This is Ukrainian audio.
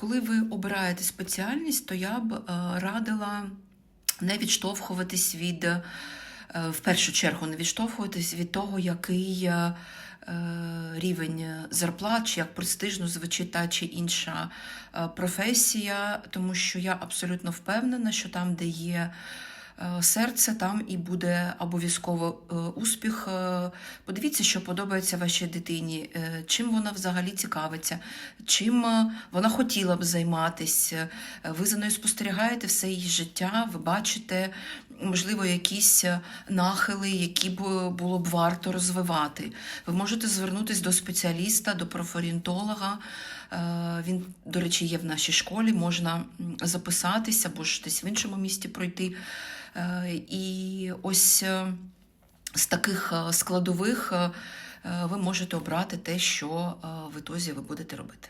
Коли ви обираєте спеціальність, то я б е, радила не відштовхуватись від, е, в першу чергу, не відштовхуватись від того, який е, рівень зарплат, чи як престижно звучить та чи інша професія, тому що я абсолютно впевнена, що там, де є серце, там і буде обов'язково е, успіх. Е, Подивіться, що подобається вашій дитині, е, чим вона взагалі цікавиться, чим е, вона хотіла б займатися. Е, Ви за нею спостерігаєте все її життя, ви бачите, можливо, якісь е, нахили, які б було б варто розвивати. Ви можете звернутися до спеціаліста, до профорієнтолога. Е, Він, до речі, є в нашій школі, можна записатися або ж десь в іншому місті пройти. Е, І ось з таких складових ви можете обрати те, що в ітозі ви будете робити.